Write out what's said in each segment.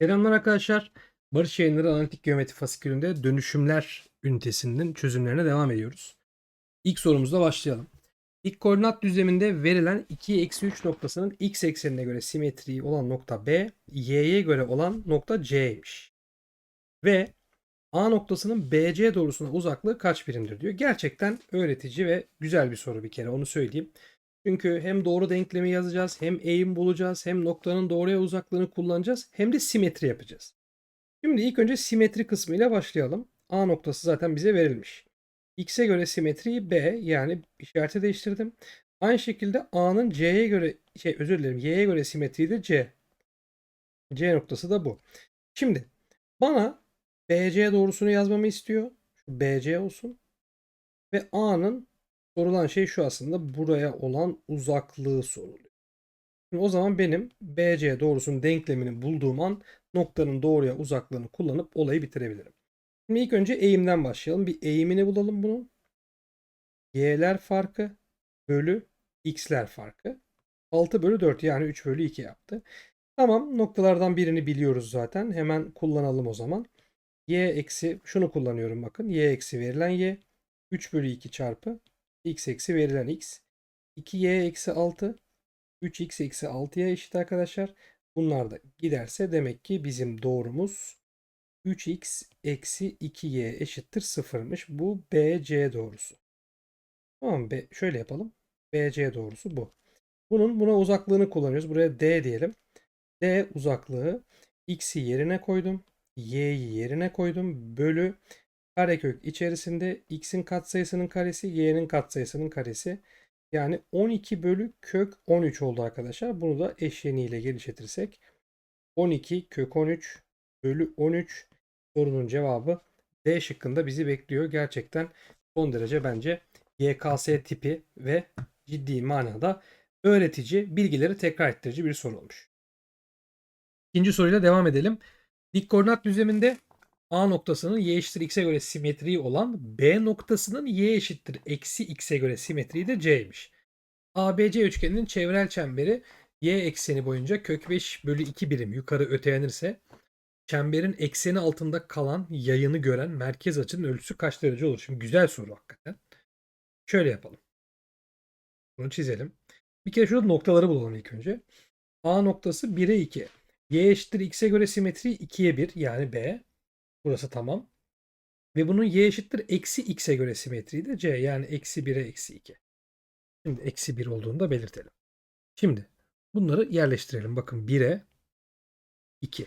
Selamlar arkadaşlar. Barış Yayınları Analitik Geometri Fasikülü'nde dönüşümler ünitesinin çözümlerine devam ediyoruz. İlk sorumuzla başlayalım. İlk koordinat düzleminde verilen 2 eksi 3 noktasının x eksenine göre simetriği olan nokta B, y'ye göre olan nokta C'ymiş. Ve A noktasının BC doğrusuna uzaklığı kaç birimdir diyor. Gerçekten öğretici ve güzel bir soru bir kere onu söyleyeyim. Çünkü hem doğru denklemi yazacağız, hem eğim bulacağız, hem noktanın doğruya uzaklığını kullanacağız, hem de simetri yapacağız. Şimdi ilk önce simetri kısmıyla başlayalım. A noktası zaten bize verilmiş. X'e göre simetriyi B yani işareti değiştirdim. Aynı şekilde A'nın C'ye göre şey özür dilerim Y'ye göre simetriyi de C. C noktası da bu. Şimdi bana BC doğrusunu yazmamı istiyor. BC olsun. Ve A'nın sorulan şey şu aslında buraya olan uzaklığı soruluyor. Şimdi o zaman benim BC doğrusunun denklemini bulduğum an noktanın doğruya uzaklığını kullanıp olayı bitirebilirim. Şimdi ilk önce eğimden başlayalım. Bir eğimini bulalım bunun. Y'ler farkı bölü x'ler farkı. 6 bölü 4 yani 3 bölü 2 yaptı. Tamam noktalardan birini biliyoruz zaten. Hemen kullanalım o zaman. Y eksi şunu kullanıyorum bakın. Y eksi verilen Y. 3 bölü 2 çarpı x eksi verilen x. 2y eksi 6 3x eksi 6'ya eşit arkadaşlar. Bunlar da giderse demek ki bizim doğrumuz 3x eksi 2y eşittir 0'mış. Bu BC doğrusu. Tamam B, şöyle yapalım. BC doğrusu bu. Bunun buna uzaklığını kullanıyoruz. Buraya D diyelim. D uzaklığı x'i yerine koydum. Y'yi yerine koydum. Bölü karekök içerisinde x'in katsayısının karesi, y'nin katsayısının karesi. Yani 12 bölü kök 13 oldu arkadaşlar. Bunu da eşleniğiyle genişletirsek 12 kök 13 bölü 13 sorunun cevabı D şıkkında bizi bekliyor. Gerçekten son derece bence YKS tipi ve ciddi manada öğretici, bilgileri tekrar ettirici bir soru olmuş. İkinci soruyla devam edelim. Dik koordinat düzleminde A noktasının y eşittir x'e göre simetriği olan B noktasının y eşittir eksi x'e göre simetriği de c'ymiş. ABC üçgeninin çevrel çemberi y ekseni boyunca kök 5 bölü 2 birim yukarı ötelenirse çemberin ekseni altında kalan yayını gören merkez açının ölçüsü kaç derece olur? Şimdi güzel soru hakikaten. Şöyle yapalım. Bunu çizelim. Bir kere şurada noktaları bulalım ilk önce. A noktası 1'e 2. Y eşittir x'e göre simetri 2'ye 1 yani B. Burası tamam. Ve bunun y eşittir eksi x'e göre simetriği de c. Yani eksi 1'e eksi 2. Şimdi eksi 1 olduğunu da belirtelim. Şimdi bunları yerleştirelim. Bakın 1'e 2.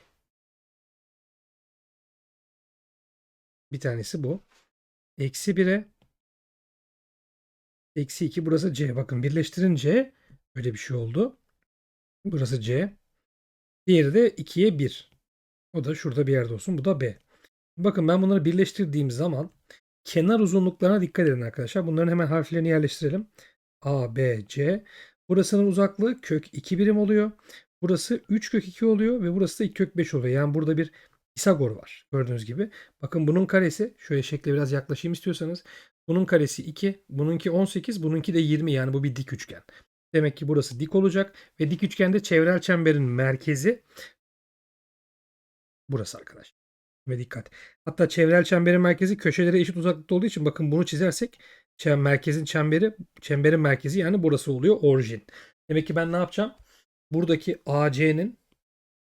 Bir tanesi bu. Eksi 1'e eksi 2. Burası c. Bakın birleştirince böyle bir şey oldu. Burası c. Diğeri de 2'ye 1. O da şurada bir yerde olsun. Bu da b. Bakın ben bunları birleştirdiğim zaman kenar uzunluklarına dikkat edin arkadaşlar. Bunların hemen harflerini yerleştirelim. A, B, C. Burasının uzaklığı kök 2 birim oluyor. Burası 3 kök 2 oluyor ve burası da 2 kök 5 oluyor. Yani burada bir Pisagor var gördüğünüz gibi. Bakın bunun karesi şöyle şekle biraz yaklaşayım istiyorsanız. Bunun karesi 2, bununki 18, bununki de 20 yani bu bir dik üçgen. Demek ki burası dik olacak ve dik üçgende çevrel çemberin merkezi burası arkadaşlar ve dikkat. Hatta çevrel çemberin merkezi köşelere eşit uzaklıkta olduğu için bakın bunu çizersek çem, merkezin çemberi çemberin merkezi yani burası oluyor orijin. Demek ki ben ne yapacağım? Buradaki AC'nin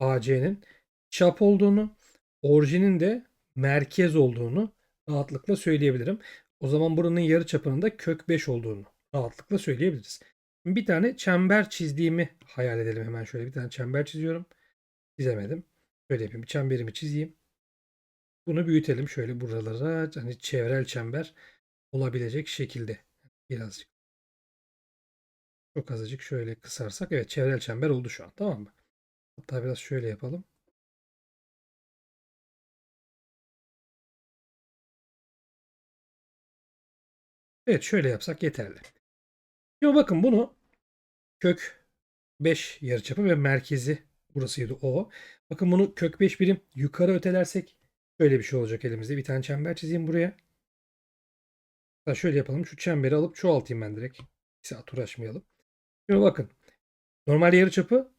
AC'nin çap olduğunu, orijinin de merkez olduğunu rahatlıkla söyleyebilirim. O zaman buranın yarı çapının da kök 5 olduğunu rahatlıkla söyleyebiliriz. Bir tane çember çizdiğimi hayal edelim hemen şöyle bir tane çember çiziyorum. Çizemedim. Şöyle yapayım. Bir çemberimi çizeyim. Bunu büyütelim şöyle buralara hani çevrel çember olabilecek şekilde birazcık. Çok azıcık şöyle kısarsak evet çevrel çember oldu şu an tamam mı? Hatta biraz şöyle yapalım. Evet şöyle yapsak yeterli. Şimdi bakın bunu kök 5 yarıçapı ve merkezi burasıydı o. Bakın bunu kök 5 birim yukarı ötelersek Şöyle bir şey olacak elimizde. Bir tane çember çizeyim buraya. Hatta şöyle yapalım. Şu çemberi alıp çoğaltayım ben direkt. Bir saat uğraşmayalım. Şimdi bakın. Normal yarıçapı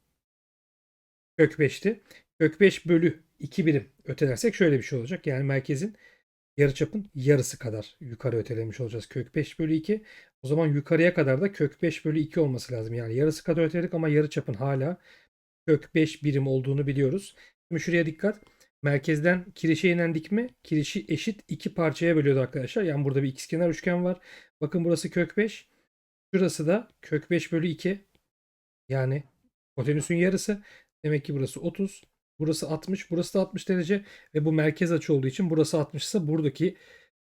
kök 5'ti. kök 5 bölü 2 birim ötelersek şöyle bir şey olacak. Yani merkezin yarıçapın yarısı kadar yukarı ötelemiş olacağız. Kök 5 bölü 2. O zaman yukarıya kadar da kök 5 bölü 2 olması lazım. Yani yarısı kadar öteledik ama yarıçapın hala kök 5 birim olduğunu biliyoruz. Şimdi şuraya dikkat. Merkezden kirişe inen dikme kirişi eşit iki parçaya bölüyordu arkadaşlar. Yani burada bir ikizkenar üçgen var. Bakın burası kök 5. Şurası da kök 5 bölü 2. Yani hipotenüsün yarısı. Demek ki burası 30. Burası 60. Burası da 60 derece. Ve bu merkez açı olduğu için burası 60 ise buradaki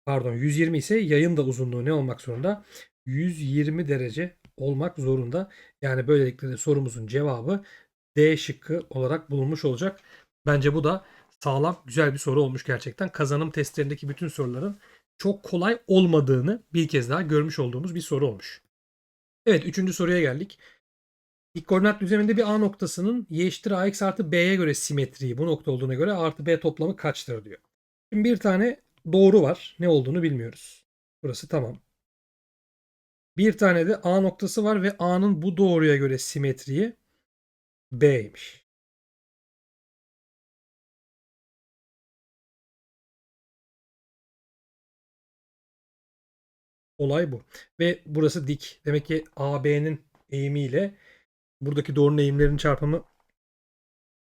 pardon 120 ise yayın da uzunluğu ne olmak zorunda? 120 derece olmak zorunda. Yani böylelikle de sorumuzun cevabı D şıkkı olarak bulunmuş olacak. Bence bu da sağlam, güzel bir soru olmuş gerçekten. Kazanım testlerindeki bütün soruların çok kolay olmadığını bir kez daha görmüş olduğumuz bir soru olmuş. Evet, üçüncü soruya geldik. İlk koordinat düzleminde bir A noktasının y eşittir ax artı b'ye göre simetriği bu nokta olduğuna göre artı b toplamı kaçtır diyor. Şimdi bir tane doğru var. Ne olduğunu bilmiyoruz. Burası tamam. Bir tane de A noktası var ve A'nın bu doğruya göre simetriği B'ymiş. Olay bu. Ve burası dik. Demek ki AB'nin eğimiyle buradaki doğrunun eğimlerinin çarpımı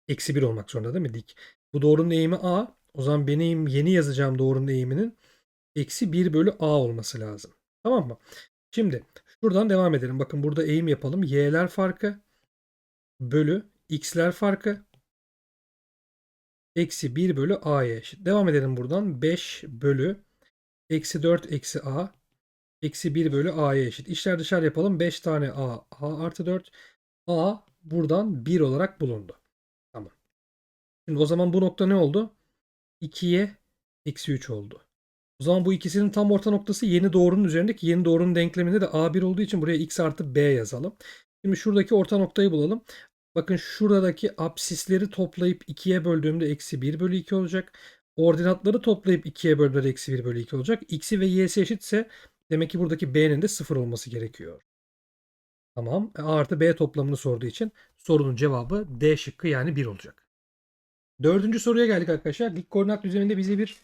eksi 1 olmak zorunda değil mi? Dik. Bu doğrunun eğimi A. O zaman benim yeni yazacağım doğrunun eğiminin eksi 1 bölü A olması lazım. Tamam mı? Şimdi şuradan devam edelim. Bakın burada eğim yapalım. Y'ler farkı bölü x'ler farkı eksi 1 bölü a'ya eşit. Devam edelim buradan. 5 bölü eksi 4 eksi a eksi 1 bölü a'ya eşit. İşler dışarı yapalım. 5 tane a. a artı 4. a buradan 1 olarak bulundu. Tamam. Şimdi o zaman bu nokta ne oldu? 2'ye eksi 3 oldu. O zaman bu ikisinin tam orta noktası yeni doğrunun üzerindeki yeni doğrunun denkleminde de a1 olduğu için buraya x artı b yazalım. Şimdi şuradaki orta noktayı bulalım. Bakın şuradaki absisleri toplayıp 2'ye böldüğümde eksi 1 bölü 2 olacak. Ordinatları toplayıp 2'ye böldüğümde eksi 1 bölü 2 olacak. X'i ve y'si eşitse demek ki buradaki b'nin de 0 olması gerekiyor. Tamam. A artı b toplamını sorduğu için sorunun cevabı D şıkkı yani 1 olacak. Dördüncü soruya geldik arkadaşlar. Dik koordinat düzeninde bize bir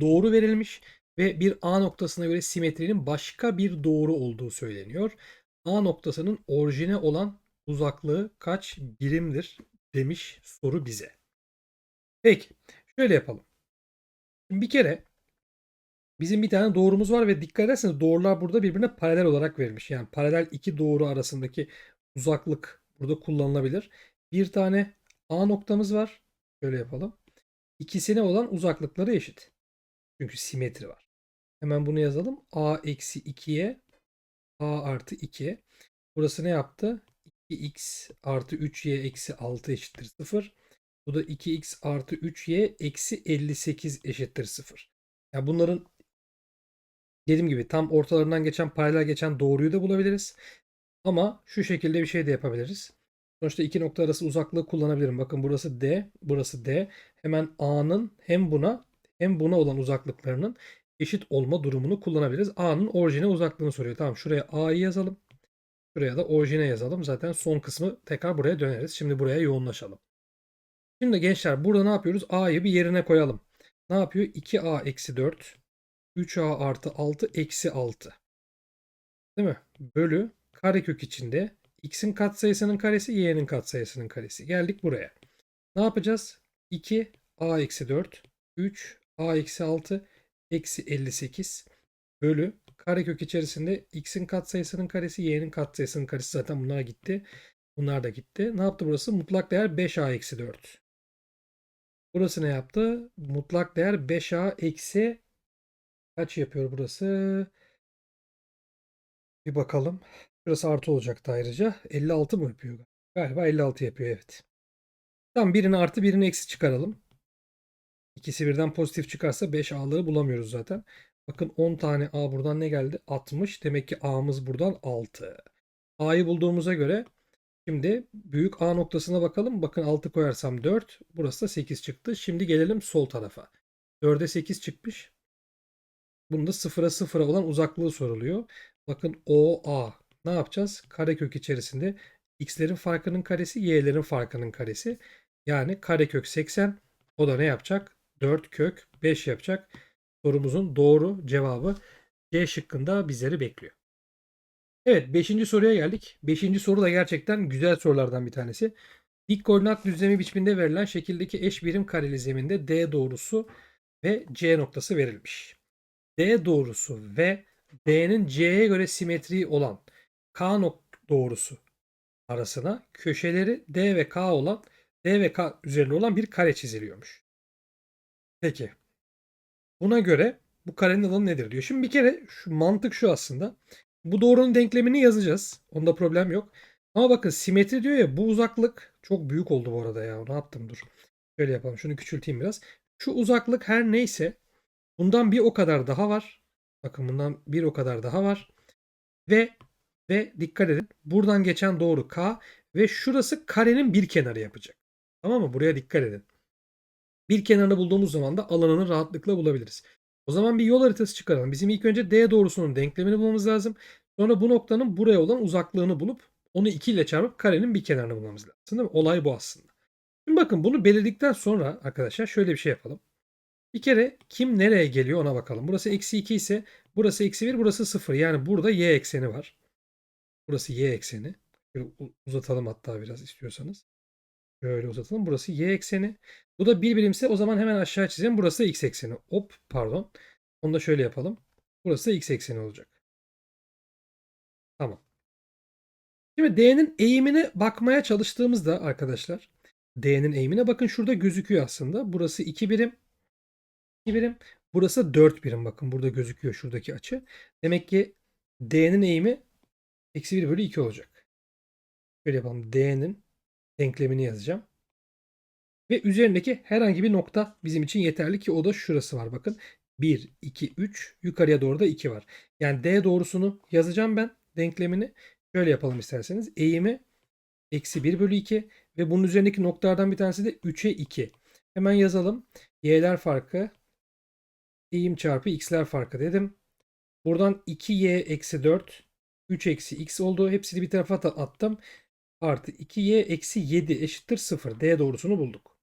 doğru verilmiş ve bir A noktasına göre simetrinin başka bir doğru olduğu söyleniyor. A noktasının orijine olan uzaklığı kaç birimdir demiş soru bize. Peki şöyle yapalım. Bir kere bizim bir tane doğrumuz var ve dikkat ederseniz doğrular burada birbirine paralel olarak verilmiş. Yani paralel iki doğru arasındaki uzaklık burada kullanılabilir. Bir tane A noktamız var. Şöyle yapalım. İkisine olan uzaklıkları eşit. Çünkü simetri var. Hemen bunu yazalım. A eksi 2'ye A artı 2. Burası ne yaptı? 2x artı 3y eksi 6 eşittir 0. Bu da 2x artı 3y eksi 58 eşittir 0. Yani bunların dediğim gibi tam ortalarından geçen paralel geçen doğruyu da bulabiliriz. Ama şu şekilde bir şey de yapabiliriz. Sonuçta iki nokta arası uzaklığı kullanabilirim. Bakın burası D, burası D. Hemen A'nın hem buna hem buna olan uzaklıklarının eşit olma durumunu kullanabiliriz. A'nın orijine uzaklığını soruyor. Tamam şuraya A'yı yazalım. Şuraya da orijine yazalım. Zaten son kısmı tekrar buraya döneriz. Şimdi buraya yoğunlaşalım. Şimdi gençler burada ne yapıyoruz? A'yı bir yerine koyalım. Ne yapıyor? 2A eksi 4. 3A artı 6 eksi 6. Değil mi? Bölü karekök içinde x'in katsayısının karesi y'nin katsayısının karesi. Geldik buraya. Ne yapacağız? 2 a eksi 4 3 a eksi 6 eksi 58 bölü karekök içerisinde x'in katsayısının karesi y'nin katsayısının karesi zaten bunlar gitti. Bunlar da gitti. Ne yaptı burası? Mutlak değer 5a eksi 4. Burası ne yaptı? Mutlak değer 5a eksi kaç yapıyor burası? Bir bakalım. Burası artı olacaktı ayrıca. 56 mı yapıyor? Galiba 56 yapıyor evet. Tamam birini artı birini eksi çıkaralım. İkisi birden pozitif çıkarsa 5A'ları bulamıyoruz zaten. Bakın 10 tane A buradan ne geldi? 60. Demek ki A'mız buradan 6. A'yı bulduğumuza göre şimdi büyük A noktasına bakalım. Bakın 6 koyarsam 4. Burası da 8 çıktı. Şimdi gelelim sol tarafa. 4'e 8 çıkmış. Bunda 0'a 0'a olan uzaklığı soruluyor. Bakın OA ne yapacağız? Karekök içerisinde x'lerin farkının karesi, y'lerin farkının karesi. Yani karekök 80 o da ne yapacak? 4 kök 5 yapacak. Sorumuzun doğru cevabı C şıkkında bizleri bekliyor. Evet 5. soruya geldik. 5. soru da gerçekten güzel sorulardan bir tanesi. Dik koordinat düzlemi biçiminde verilen şekildeki eş birim kareli zeminde D doğrusu ve C noktası verilmiş. D doğrusu ve D'nin C'ye göre simetriği olan K nok- doğrusu arasına köşeleri D ve K olan D ve K üzerinde olan bir kare çiziliyormuş. Peki. Buna göre bu karenin alanı nedir diyor. Şimdi bir kere şu mantık şu aslında. Bu doğrunun denklemini yazacağız. Onda problem yok. Ama bakın simetri diyor ya bu uzaklık çok büyük oldu bu arada ya. Ne yaptım dur. Şöyle yapalım. Şunu küçülteyim biraz. Şu uzaklık her neyse bundan bir o kadar daha var. Bakın bundan bir o kadar daha var. Ve ve dikkat edin. Buradan geçen doğru K ve şurası karenin bir kenarı yapacak. Tamam mı? Buraya dikkat edin. Bir kenarını bulduğumuz zaman da alanını rahatlıkla bulabiliriz. O zaman bir yol haritası çıkaralım. Bizim ilk önce D doğrusunun denklemini bulmamız lazım. Sonra bu noktanın buraya olan uzaklığını bulup onu 2 ile çarpıp karenin bir kenarını bulmamız lazım. Değil mi? Olay bu aslında. Şimdi bakın bunu belirledikten sonra arkadaşlar şöyle bir şey yapalım. Bir kere kim nereye geliyor ona bakalım. Burası eksi 2 ise burası eksi 1 burası 0. Yani burada y ekseni var. Burası y ekseni. Şöyle uzatalım hatta biraz istiyorsanız. Şöyle uzatalım. Burası y ekseni. Bu da bir birimse o zaman hemen aşağı çizelim. Burası da x ekseni. Hop pardon. Onu da şöyle yapalım. Burası da x ekseni olacak. Tamam. Şimdi D'nin eğimine bakmaya çalıştığımızda arkadaşlar D'nin eğimine bakın şurada gözüküyor aslında. Burası 2 birim. 2 birim. Burası 4 birim. Bakın burada gözüküyor şuradaki açı. Demek ki D'nin eğimi eksi 1 bölü 2 olacak. Şöyle yapalım. D'nin denklemini yazacağım. Ve üzerindeki herhangi bir nokta bizim için yeterli ki o da şurası var. Bakın 1, 2, 3 yukarıya doğru da 2 var. Yani D doğrusunu yazacağım ben denklemini. Şöyle yapalım isterseniz. Eğimi eksi 1 bölü 2 ve bunun üzerindeki noktalardan bir tanesi de 3'e 2. Hemen yazalım. Y'ler farkı eğim çarpı x'ler farkı dedim. Buradan 2y eksi 4 3 eksi x oldu. Hepsini bir tarafa attım. Artı 2y eksi 7 eşittir 0. D doğrusunu bulduk.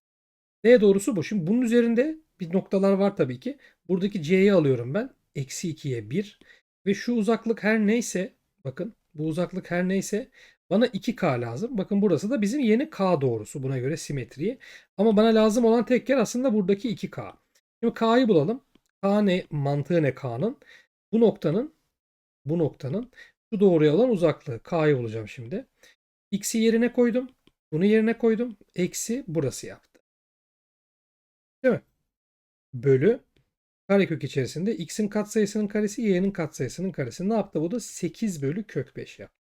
D doğrusu bu. Şimdi bunun üzerinde bir noktalar var tabii ki. Buradaki c'yi alıyorum ben. Eksi 2'ye 1. Ve şu uzaklık her neyse bakın bu uzaklık her neyse bana 2K lazım. Bakın burası da bizim yeni K doğrusu buna göre simetriye. Ama bana lazım olan tek yer aslında buradaki 2K. Şimdi K'yı bulalım. K ne? Mantığı ne K'nın? Bu noktanın bu noktanın şu doğruya olan uzaklığı. K'yı bulacağım şimdi. X'i yerine koydum. Bunu yerine koydum. Eksi burası yaptı. Değil mi? Bölü karekök içerisinde x'in katsayısının karesi y'nin katsayısının karesi. Ne yaptı bu da? 8 bölü kök 5 yaptı.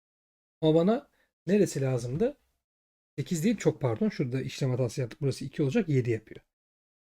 Ama bana neresi lazımdı? 8 değil çok pardon. Şurada işlem hatası yaptık. Burası 2 olacak. 7 yapıyor.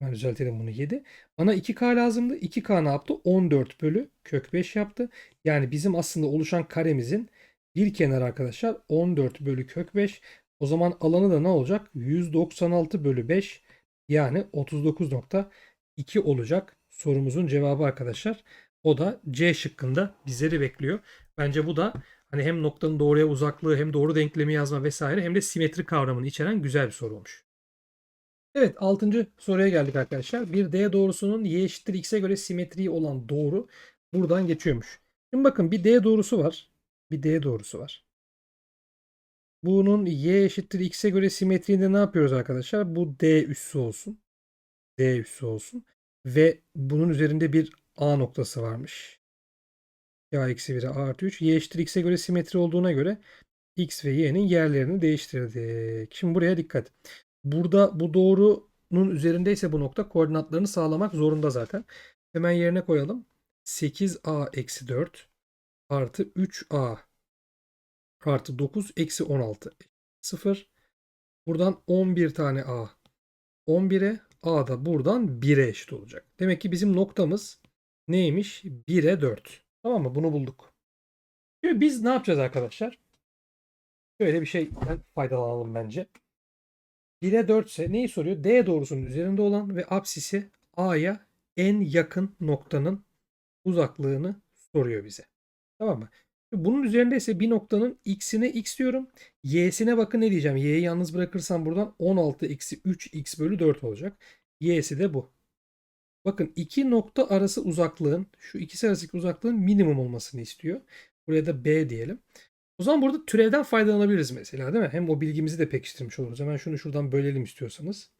Ben düzeltelim bunu 7. Bana 2K lazımdı. 2K ne yaptı? 14 bölü kök 5 yaptı. Yani bizim aslında oluşan karemizin bir kenarı arkadaşlar 14 bölü kök 5. O zaman alanı da ne olacak? 196 bölü 5 yani 39.2 olacak sorumuzun cevabı arkadaşlar. O da C şıkkında bizleri bekliyor. Bence bu da hani hem noktanın doğruya uzaklığı hem doğru denklemi yazma vesaire hem de simetri kavramını içeren güzel bir soru olmuş. Evet 6. soruya geldik arkadaşlar. Bir D doğrusunun y eşittir x'e göre simetriği olan doğru buradan geçiyormuş. Şimdi bakın bir D doğrusu var. Bir D doğrusu var. Bunun y eşittir x'e göre simetriğinde ne yapıyoruz arkadaşlar? Bu D üssü olsun. D üssü olsun. Ve bunun üzerinde bir A noktası varmış. A eksi 1'e A artı 3. Y eşittir x'e göre simetri olduğuna göre x ve y'nin yerlerini değiştirdik. Şimdi buraya dikkat. Burada bu doğrunun üzerindeyse bu nokta koordinatlarını sağlamak zorunda zaten. Hemen yerine koyalım. 8a eksi 4 artı 3a artı 9 eksi 16 0. Buradan 11 tane a 11'e a da buradan 1'e eşit olacak. Demek ki bizim noktamız neymiş? 1'e 4. Tamam mı? Bunu bulduk. Şimdi biz ne yapacağız arkadaşlar? Şöyle bir şeyden faydalanalım bence. 1'e 4 ise neyi soruyor? D doğrusunun üzerinde olan ve apsisi A'ya en yakın noktanın uzaklığını soruyor bize. Tamam mı? Bunun üzerinde ise bir noktanın x'ine x diyorum. Y'sine bakın ne diyeceğim. Y'yi yalnız bırakırsam buradan 16 eksi 3x bölü 4 olacak. Y'si de bu. Bakın iki nokta arası uzaklığın şu ikisi arasındaki uzaklığın minimum olmasını istiyor. Buraya da B diyelim. O zaman burada türevden faydalanabiliriz mesela değil mi? Hem o bilgimizi de pekiştirmiş oluruz. Hemen şunu şuradan bölelim istiyorsanız.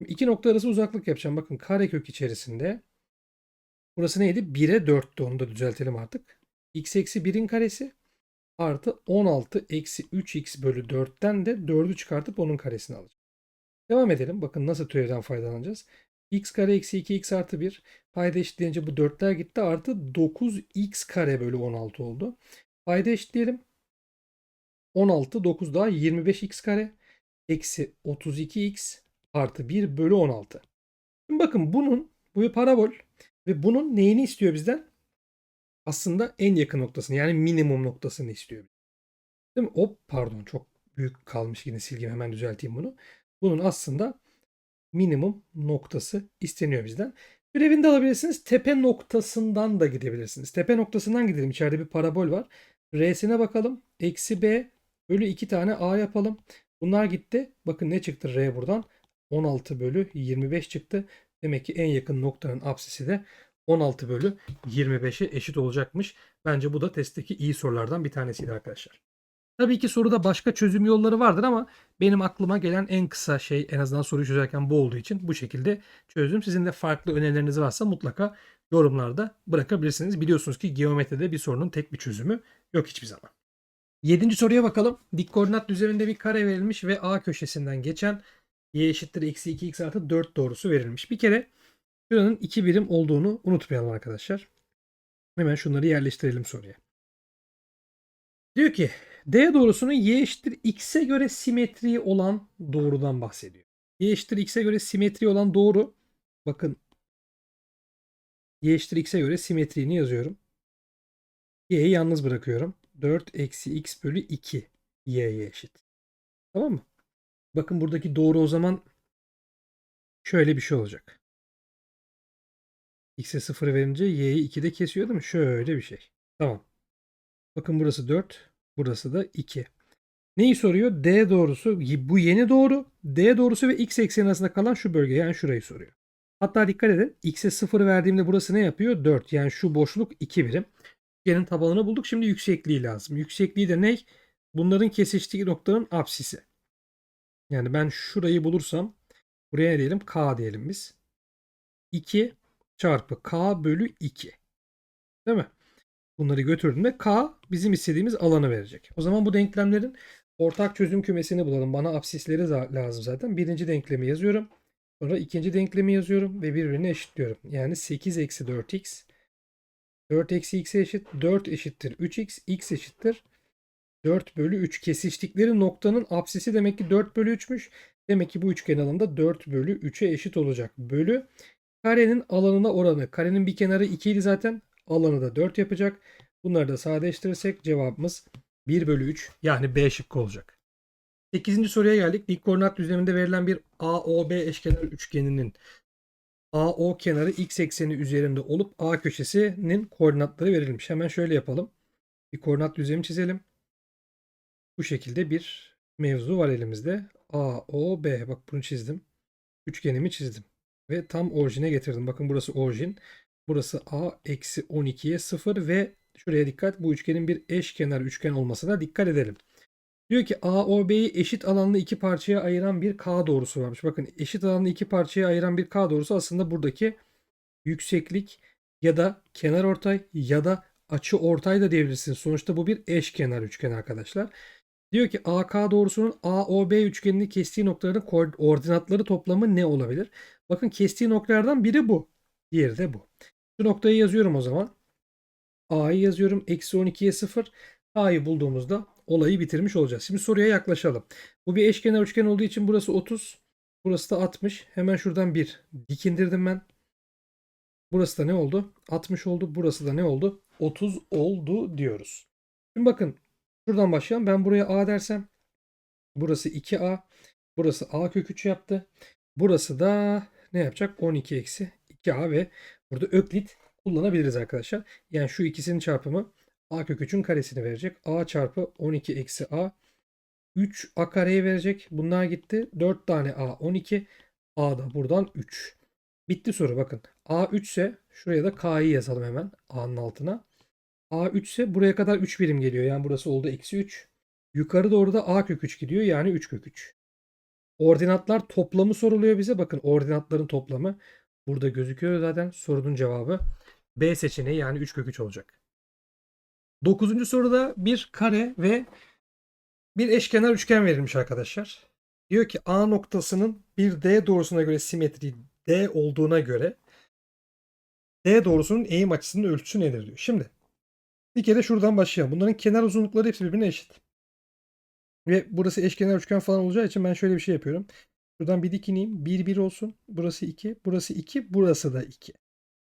İki nokta arası uzaklık yapacağım. Bakın karekök içerisinde. Burası neydi? 1'e 4'tü. Onu da düzeltelim artık. x eksi 1'in karesi artı 16 eksi 3x bölü 4'ten de 4'ü çıkartıp onun karesini alacağım. Devam edelim. Bakın nasıl türevden faydalanacağız. x kare eksi 2x artı 1. Payda eşitleyince bu 4'ler gitti. Artı 9x kare bölü 16 oldu. Payda eşitleyelim. 16, 9 daha 25x kare eksi 32x artı 1 bölü 16. Şimdi bakın bunun bu bir parabol ve bunun neyini istiyor bizden? Aslında en yakın noktasını yani minimum noktasını istiyor. Değil mi? Hop pardon çok büyük kalmış yine silgim hemen düzelteyim bunu. Bunun aslında minimum noktası isteniyor bizden. Türevini alabilirsiniz. Tepe noktasından da gidebilirsiniz. Tepe noktasından gidelim. İçeride bir parabol var. R'sine bakalım. Eksi B bölü 2 tane A yapalım. Bunlar gitti. Bakın ne çıktı R buradan? 16 bölü 25 çıktı. Demek ki en yakın noktanın apsisi de 16 bölü 25'e eşit olacakmış. Bence bu da testteki iyi sorulardan bir tanesiydi arkadaşlar. Tabii ki soruda başka çözüm yolları vardır ama benim aklıma gelen en kısa şey en azından soruyu çözerken bu olduğu için bu şekilde çözdüm. Sizin de farklı önerileriniz varsa mutlaka yorumlarda bırakabilirsiniz. Biliyorsunuz ki geometride bir sorunun tek bir çözümü yok hiçbir zaman. Yedinci soruya bakalım. Dik koordinat düzleminde bir kare verilmiş ve A köşesinden geçen y eşittir eksi 2x artı 4 doğrusu verilmiş. Bir kere şuranın 2 birim olduğunu unutmayalım arkadaşlar. Hemen şunları yerleştirelim soruya. Diyor ki D doğrusunun y eşittir x'e göre simetriği olan doğrudan bahsediyor. Y eşittir x'e göre simetri olan doğru. Bakın y eşittir x'e göre simetriğini yazıyorum. y'yi yalnız bırakıyorum. 4 eksi x bölü 2 y'ye eşit. Tamam mı? Bakın buradaki doğru o zaman şöyle bir şey olacak. x'e 0 verince y'yi 2'de kesiyor değil mi? Şöyle bir şey. Tamam. Bakın burası 4. Burası da 2. Neyi soruyor? D doğrusu bu yeni doğru. D doğrusu ve x ekseni arasında kalan şu bölge yani şurayı soruyor. Hatta dikkat edin. X'e 0 verdiğimde burası ne yapıyor? 4. Yani şu boşluk 2 birim. Üçgenin tabanını bulduk. Şimdi yüksekliği lazım. Yüksekliği de ne? Bunların kesiştiği noktanın apsisi. Yani ben şurayı bulursam buraya ne diyelim? K diyelim biz. 2 çarpı K bölü 2. Değil mi? Bunları götürdüğümde K bizim istediğimiz alanı verecek. O zaman bu denklemlerin ortak çözüm kümesini bulalım. Bana apsisleri lazım zaten. Birinci denklemi yazıyorum. Sonra ikinci denklemi yazıyorum ve birbirine eşitliyorum. Yani 8 eksi 4x 4 eksi x'e eşit. 4 eşittir 3x. x eşittir 4 bölü 3. Kesiştikleri noktanın apsisi demek ki 4 bölü 3'müş. Demek ki bu üçgen alanında 4 bölü 3'e eşit olacak. Bölü karenin alanına oranı. Karenin bir kenarı 2 idi zaten. Alanı da 4 yapacak. Bunları da sadeleştirirsek cevabımız 1 bölü 3 yani B şıkkı olacak. 8. soruya geldik. Dik koordinat düzleminde verilen bir AOB eşkenar üçgeninin AO kenarı x ekseni üzerinde olup A köşesinin koordinatları verilmiş. Hemen şöyle yapalım. Bir koordinat düzlemi çizelim. Bu şekilde bir mevzu var elimizde. AOB bak bunu çizdim. Üçgenimi çizdim. Ve tam orijine getirdim. Bakın burası orijin. Burası A eksi 12'ye 0 ve şuraya dikkat. Bu üçgenin bir eşkenar üçgen olmasına dikkat edelim. Diyor ki AOB'yi eşit alanlı iki parçaya ayıran bir K doğrusu varmış. Bakın eşit alanlı iki parçaya ayıran bir K doğrusu aslında buradaki yükseklik ya da kenar ortay ya da açı ortay da diyebilirsiniz. Sonuçta bu bir eşkenar üçgen arkadaşlar. Diyor ki AK doğrusunun AOB üçgenini kestiği noktaların koordinatları toplamı ne olabilir? Bakın kestiği noktalardan biri bu. Diğeri de bu. Şu noktayı yazıyorum o zaman. A'yı yazıyorum. Eksi 12'ye 0. A'yı bulduğumuzda olayı bitirmiş olacağız. Şimdi soruya yaklaşalım. Bu bir eşkenar üçgen olduğu için burası 30. Burası da 60. Hemen şuradan bir dik indirdim ben. Burası da ne oldu? 60 oldu. Burası da ne oldu? 30 oldu diyoruz. Şimdi bakın şuradan başlayalım. Ben buraya A dersem burası 2A. Burası A kök 3 yaptı. Burası da ne yapacak? 12 eksi 2A ve burada öklit kullanabiliriz arkadaşlar. Yani şu ikisinin çarpımı a kök 3'ün karesini verecek. a çarpı 12 eksi a 3 a kareyi verecek. Bunlar gitti. 4 tane a 12. a da buradan 3. Bitti soru bakın. a 3 ise şuraya da k'yı yazalım hemen a'nın altına. a 3 ise buraya kadar 3 birim geliyor. Yani burası oldu eksi 3. Yukarı doğru da a kök 3 gidiyor. Yani 3 kök 3. Ordinatlar toplamı soruluyor bize. Bakın ordinatların toplamı burada gözüküyor zaten. Sorunun cevabı B seçeneği yani 3 kök 3 olacak. Dokuzuncu soruda bir kare ve bir eşkenar üçgen verilmiş arkadaşlar. Diyor ki A noktasının bir D doğrusuna göre simetri D olduğuna göre D doğrusunun eğim açısının ölçüsü nedir diyor. Şimdi bir kere şuradan başlayalım. Bunların kenar uzunlukları hepsi birbirine eşit. Ve burası eşkenar üçgen falan olacağı için ben şöyle bir şey yapıyorum. Şuradan bir dik ineyim. 1 1 olsun. Burası 2, burası 2, burası da 2.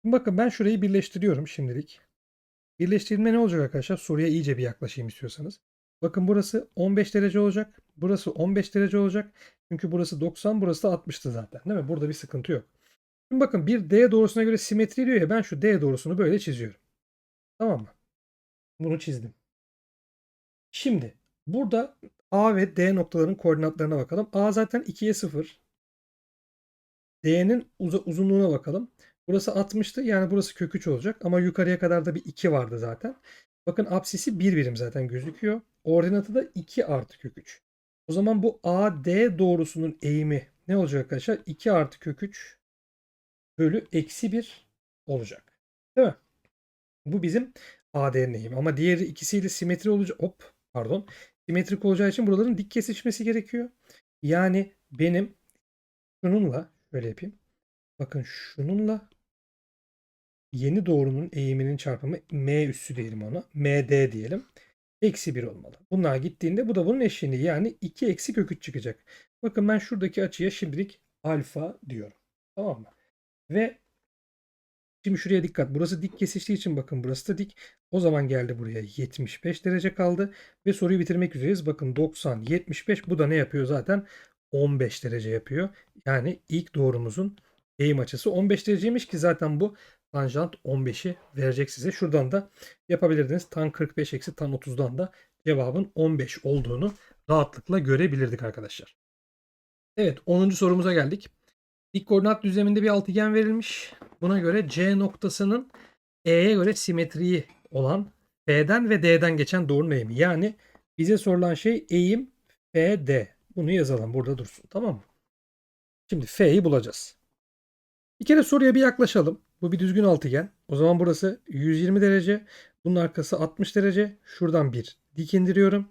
Şimdi bakın ben şurayı birleştiriyorum şimdilik. Birleştirme ne olacak arkadaşlar? Soruya iyice bir yaklaşayım istiyorsanız. Bakın burası 15 derece olacak. Burası 15 derece olacak. Çünkü burası 90, burası da 60'tı zaten. Değil mi? Burada bir sıkıntı yok. Şimdi bakın bir D doğrusuna göre simetri diyor ya ben şu D doğrusunu böyle çiziyorum. Tamam mı? Bunu çizdim. Şimdi burada A ve D noktalarının koordinatlarına bakalım. A zaten 2'ye 0. D'nin uza- uzunluğuna bakalım. Burası 60'tı. Yani burası kök 3 olacak. Ama yukarıya kadar da bir 2 vardı zaten. Bakın apsisi 1 birim zaten gözüküyor. Ordinatı da 2 artı kök 3. O zaman bu AD doğrusunun eğimi ne olacak arkadaşlar? 2 artı kök 3 bölü eksi 1 olacak. Değil mi? Bu bizim AD'nin eğimi. Ama diğeri ikisiyle simetri olacak. Hop pardon. Simetrik olacağı için buraların dik kesişmesi gerekiyor. Yani benim şununla şöyle yapayım. Bakın şununla yeni doğrunun eğiminin çarpımı m üssü diyelim ona. md diyelim. Eksi 1 olmalı. Bunlar gittiğinde bu da bunun eşiğini yani 2 eksi kök 3 çıkacak. Bakın ben şuradaki açıya şimdilik alfa diyorum. Tamam mı? Ve şimdi şuraya dikkat. Burası dik kesiştiği için bakın burası da dik. O zaman geldi buraya 75 derece kaldı. Ve soruyu bitirmek üzereyiz. Bakın 90, 75 bu da ne yapıyor zaten? 15 derece yapıyor. Yani ilk doğrumuzun eğim açısı 15 dereceymiş ki zaten bu tanjant 15'i verecek size. Şuradan da yapabilirdiniz. Tan 45 eksi tan 30'dan da cevabın 15 olduğunu rahatlıkla görebilirdik arkadaşlar. Evet 10. sorumuza geldik. Dik koordinat düzleminde bir altıgen verilmiş. Buna göre C noktasının E'ye göre simetriği olan F'den ve D'den geçen doğrunun eğimi. Yani bize sorulan şey eğim FD. Bunu yazalım burada dursun tamam mı? Şimdi F'yi bulacağız. Bir kere soruya bir yaklaşalım. Bu bir düzgün altıgen. O zaman burası 120 derece. Bunun arkası 60 derece. Şuradan bir dik indiriyorum.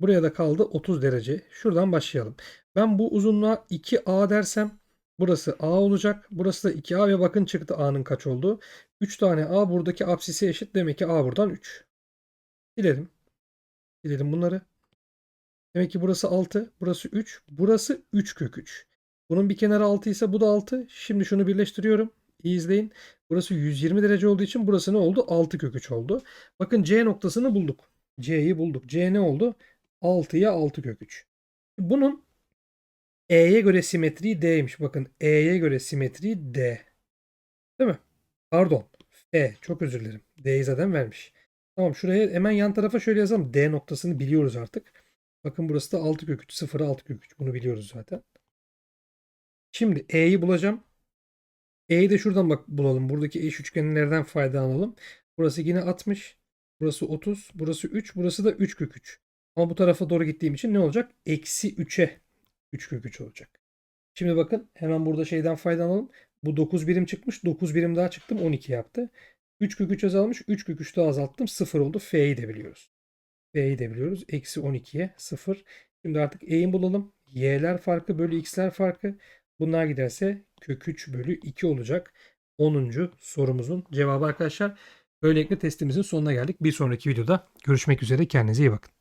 Buraya da kaldı 30 derece. Şuradan başlayalım. Ben bu uzunluğa 2A dersem burası A olacak. Burası da 2A ve bakın çıktı A'nın kaç olduğu. 3 tane A buradaki apsisi eşit. Demek ki A buradan 3. Silelim. Silelim bunları. Demek ki burası 6. Burası 3. Burası 3 kök 3. Bunun bir kenarı 6 ise bu da 6. Şimdi şunu birleştiriyorum. İyi izleyin. Burası 120 derece olduğu için burası ne oldu? 6 kök 3 oldu. Bakın C noktasını bulduk. C'yi bulduk. C ne oldu? 6'ya 6 kök 3. Bunun E'ye göre simetriği D'ymiş. Bakın E'ye göre simetriği D. Değil mi? Pardon. F. Çok özür dilerim. D'yi zaten vermiş. Tamam şuraya hemen yan tarafa şöyle yazalım. D noktasını biliyoruz artık. Bakın burası da 6 kök 3. 0'a 6 kök 3. Bunu biliyoruz zaten. Şimdi E'yi bulacağım. E'yi de şuradan bak bulalım. Buradaki eş üçgenlerden faydalanalım. Burası yine 60. Burası 30. Burası 3. Burası da 3 kök 3. Ama bu tarafa doğru gittiğim için ne olacak? Eksi 3'e 3 kök 3 olacak. Şimdi bakın hemen burada şeyden faydalanalım. Bu 9 birim çıkmış. 9 birim daha çıktım. 12 yaptı. 3 kök 3 azalmış. 3 kök 3 daha azalttım. 0 oldu. F'yi de biliyoruz. F'yi de biliyoruz. Eksi 12'ye 0. Şimdi artık E'yi bulalım. Y'ler farkı bölü X'ler farkı. Bunlar giderse kök 3 bölü 2 olacak. 10. sorumuzun cevabı arkadaşlar. Böylelikle testimizin sonuna geldik. Bir sonraki videoda görüşmek üzere. Kendinize iyi bakın.